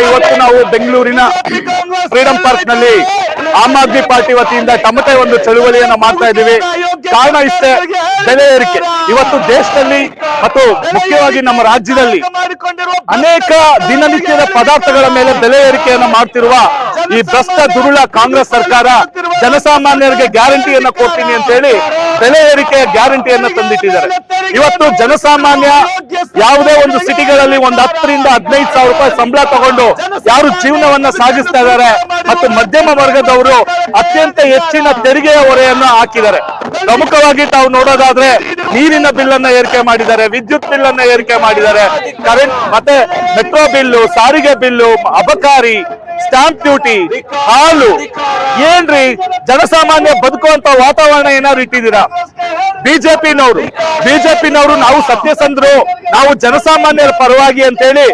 ಇವತ್ತು ನಾವು ಬೆಂಗಳೂರಿನ ಫ್ರೀಡಂ ಪಾರ್ಕ್ನಲ್ಲಿ ಆಮ್ ಆದ್ಮಿ ಪಾರ್ಟಿ ವತಿಯಿಂದ ತಮ್ಮದೇ ಒಂದು ಚಳುವಳಿಯನ್ನ ಮಾಡ್ತಾ ಇದ್ದೀವಿ. ಕಾರಣ ಇಷ್ಟೇ, ಬೆಲೆ ಏರಿಕೆ. ಇವತ್ತು ದೇಶದಲ್ಲಿ ಮತ್ತು ಮುಖ್ಯವಾಗಿ ನಮ್ಮ ರಾಜ್ಯದಲ್ಲಿ ಅನೇಕ ದಿನನಿತ್ಯದ ಪದಾರ್ಥಗಳ ಮೇಲೆ ಬೆಲೆ ಏರಿಕೆಯನ್ನ ಮಾಡ್ತಿರುವ ಈ ಭ್ರಷ್ಟ ದುರುಳ ಕಾಂಗ್ರೆಸ್ ಸರ್ಕಾರ ಜನಸಾಮಾನ್ಯರಿಗೆ ಗ್ಯಾರಂಟಿಯನ್ನ ಕೊಡ್ತೀನಿ ಅಂತ ಹೇಳಿ ಬೆಲೆ ಏರಿಕೆಯ ಗ್ಯಾರಂಟಿಯನ್ನ ತಂದಿಟ್ಟಿದ್ದಾರೆ. ಇವತ್ತು ಜನಸಾಮಾನ್ಯ ಯಾವುದೇ ಒಂದು ಸಿಟಿಗಳಲ್ಲಿ ಒಂದು ಹತ್ತರಿಂದ ಹದಿನೈದು ಸಾವಿರ ರೂಪಾಯಿ ಸಂಬಳ ತಗೊಂಡು ಯಾರು ಜೀವನವನ್ನ ಸಾಗಿಸ್ತಾ ಇದ್ದಾರೆ ಮತ್ತು ಮಧ್ಯಮ ವರ್ಗದವರು ಅತ್ಯಂತ ಹೆಚ್ಚಿನ ತೆರಿಗೆಯ ಹೊರೆಯನ್ನು ಹಾಕಿದ್ದಾರೆ. ಪ್ರಮುಖವಾಗಿ ತಾವು ನೋಡೋದಾದ್ರೆ ನೀರಿನ ಬಿಲ್ ಅನ್ನ ಏರಿಕೆ ಮಾಡಿದ್ದಾರೆ, ವಿದ್ಯುತ್ ಬಿಲ್ ಅನ್ನ ಏರಿಕೆ ಮಾಡಿದ್ದಾರೆ, ಕರೆಂಟ್ ಮತ್ತೆ ಮೆಟ್ರೋ ಬಿಲ್ಲು, ಸಾರಿಗೆ ಬಿಲ್ಲು, ಅಬಕಾರಿ ಸ್ಟಾಂಪ್ ಡ್ಯೂಟಿ ಹಾಲು. ಏನ್ರಿ? ಜನಸಾಮಾನ್ಯ ಬದುಕುವಂತ ವಾತಾವರಣ ಏನಾದ್ರು ಇಟ್ಟಿದ್ದೀರಾ? ಬಿಜೆಪಿನವರು. ಬಿಜೆಪಿನವರು ನಾವು ಸತ್ಯಸಂಧರು. ನಾವು ಜನಸಾಮಾನ್ಯರ ಪರವಾಗಿ ಅಂತ ಹೇಳಿ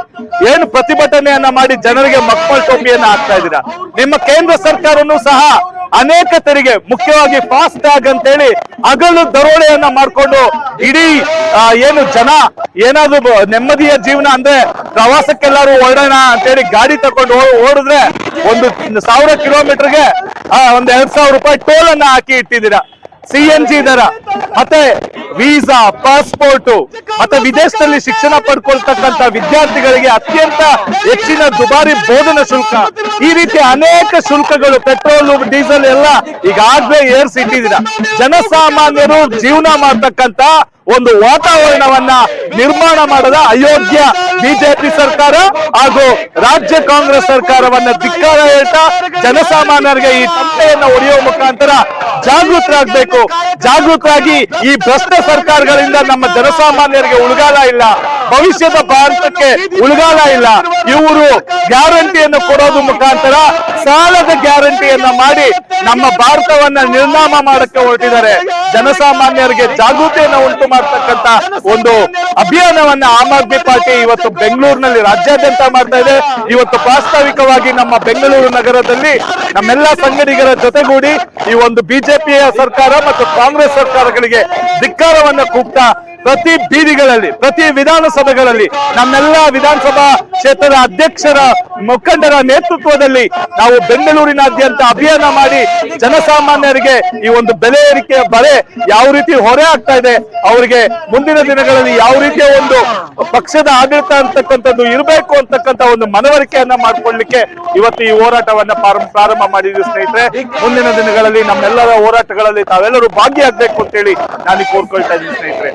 ಏನು ಪ್ರತಿಭಟನೆಯನ್ನ ಮಾಡಿ ಜನರಿಗೆ ಮಕ್ಕಳ ಟೋಪಿಯನ್ನ ಹಾಕ್ತಾ ಇದ್ದೀರಾ? ನಿಮ್ಮ ಕೇಂದ್ರ ಸರ್ಕಾರನು ಸಹ ಅನೇಕ ತೆರಿಗೆ, ಮುಖ್ಯವಾಗಿ ಫಾಸ್ಟ್ ಟ್ಯಾಗ್ ಅಂತ ಹೇಳಿ ಹಗಲು ದರೋಡೆಯನ್ನ ಮಾಡ್ಕೊಂಡು ಇಡೀ ಏನು ಜನ ಏನಾದ್ರು ನೆಮ್ಮದಿಯ ಜೀವನ ಅಂದ್ರೆ ಪ್ರವಾಸಕ್ಕೆಲ್ಲಾರು ಹೊರಡೋಣ ಅಂತೇಳಿ ಗಾಡಿ ತಕೊಂಡು ಓಡಿದ್ರೆ ಒಂದು ಸಾವಿರ ಕಿಲೋಮೀಟರ್ಗೆ ಒಂದ್ ಎರಡ್ ಸಾವಿರ ರೂಪಾಯಿ ಟೋಲ್ ಅನ್ನ ಹಾಕಿ ಇಟ್ಟಿದ್ದೀರಾ. ಸಿ ದರ, ಮತ್ತೆ ವೀಸಾ ಪಾಸ್ಪೋರ್ಟ್ ಮತ್ತೆ ವಿದೇಶದಲ್ಲಿ ಶಿಕ್ಷಣ ಪಡ್ಕೊಳ್ತಕ್ಕಂತ ವಿದ್ಯಾರ್ಥಿಗಳಿಗೆ ಅತ್ಯಂತ ಹೆಚ್ಚಿನ ದುಬಾರಿ ಬೋಧನ ಶುಲ್ಕ. ಈ ರೀತಿ ಅನೇಕ ಶುಲ್ಕಗಳು, ಪೆಟ್ರೋಲ್, ಡೀಸೆಲ್ ಎಲ್ಲ ಈಗಾಗ್ಲೇ ಏರ್ಸಿಟ್ಟಿದ್ದೀರಾ ಜನಸಾಮಾನ್ಯರು ಜೀವನ ಮಾಡ್ತಕ್ಕಂತ ಒಂದು ವಾತಾವರಣವನ್ನ ನಿರ್ಮಾಣ ಮಾಡದ ಅಯೋಗ್ಯ ಬಿಜೆಪಿ ಸರ್ಕಾರ ಹಾಗೂ ರಾಜ್ಯ ಕಾಂಗ್ರೆಸ್ ಸರ್ಕಾರವನ್ನ ಧಿಕ್ಕಾರ ಹೇಳ್ತಾ ಜನಸಾಮಾನ್ಯರಿಗೆ ಈ ತಪ್ಪೆಯನ್ನ ಒಡೆಯುವ ಮುಖಾಂತರ ಜಾಗೃತರಾಗಬೇಕು. ಜಾಗೃತರಾಗಿ ಈ ಭ್ರಷ್ಟ ಸರ್ಕಾರಗಳಿಂದ ನಮ್ಮ ಜನಸಾಮಾನ್ಯರಿಗೆ ಉಳಗಾಲ ಇಲ್ಲ. ಭವಿಷ್ಯದ ಭಾರತಕ್ಕೆ ಉಳಿಗಾಲ ಇಲ್ಲ. ಇವರು ಗ್ಯಾರಂಟಿಯನ್ನು ಕೊಡೋದು ಮುಖಾಂತರ ಸಾಲದ ಗ್ಯಾರಂಟಿಯನ್ನ ಮಾಡಿ ನಮ್ಮ ಭಾರತವನ್ನ ನಿರ್ನಾಮ ಮಾಡಕ್ಕೆ ಹೊರಟಿದ್ದಾರೆ. ಜನಸಾಮಾನ್ಯರಿಗೆ ಜಾಗೃತಿಯನ್ನ ಉಂಟು ಮಾಡತಕ್ಕಂತ ಒಂದು ಅಭಿಯಾನವನ್ನ ಆಮ್ ಆದ್ಮಿ ಪಾರ್ಟಿ ಇವತ್ತು ಬೆಂಗಳೂರಿನಲ್ಲಿ ರಾಜ್ಯಾದ್ಯಂತ ಮಾಡ್ತಾ ಇದೆ. ಇವತ್ತು ಪ್ರಾಸ್ತಾವಿಕವಾಗಿ ನಮ್ಮ ಬೆಂಗಳೂರು ನಗರದಲ್ಲಿ ನಮ್ಮೆಲ್ಲ ಸಂಗಡಿಗರ ಜೊತೆಗೂಡಿ ಈ ಒಂದು ಬಿಜೆಪಿಯ ಸರ್ಕಾರ ಮತ್ತು ಕಾಂಗ್ರೆಸ್ ಸರ್ಕಾರಗಳಿಗೆ ಧಿಕ್ಕಾರವನ್ನ ಕೂಗ್ತಾ ಪ್ರತಿ ಬೀದಿಗಳಲ್ಲಿ ಪ್ರತಿ ವಿಧಾನಸಭೆಗಳಲ್ಲಿ ನಮ್ಮೆಲ್ಲ ವಿಧಾನಸಭಾ ಕ್ಷೇತ್ರದ ಅಧ್ಯಕ್ಷರ ಮುಖಂಡರ ನೇತೃತ್ವದಲ್ಲಿ ನಾವು ಬೆಂಗಳೂರಿನಾದ್ಯಂತ ಅಭಿಯಾನ ಮಾಡಿ ಜನಸಾಮಾನ್ಯರಿಗೆ ಈ ಒಂದು ಬೆಲೆ ಏರಿಕೆಯ ಬರೆ ಯಾವ ರೀತಿ ಹೊರೆ ಆಗ್ತಾ ಇದೆ, ಅವರಿಗೆ ಮುಂದಿನ ದಿನಗಳಲ್ಲಿ ಯಾವ ರೀತಿಯ ಒಂದು ಪಕ್ಷದ ಆಡಳಿತ ಅಂತಕ್ಕಂಥದ್ದು ಇರಬೇಕು ಅಂತಕ್ಕಂಥ ಒಂದು ಮನವರಿಕೆಯನ್ನ ಮಾಡಿಕೊಳ್ಳಿಕ್ಕೆ ಇವತ್ತು ಈ ಹೋರಾಟವನ್ನ ಪ್ರಾರಂಭ ಪ್ರಾರಂಭ ಮಾಡಿದ್ವಿ ಸ್ನೇಹಿತರೆ. ಮುಂದಿನ ದಿನಗಳಲ್ಲಿ ನಮ್ಮೆಲ್ಲರ ಹೋರಾಟಗಳಲ್ಲಿ ತಾವೆಲ್ಲರೂ ಭಾಗಿಯಾಗಬೇಕು ಅಂತೇಳಿ ನಾನು ಕೋರ್ಕೊಳ್ತಾ ಇದ್ದೀನಿ ಸ್ನೇಹಿತರೆ.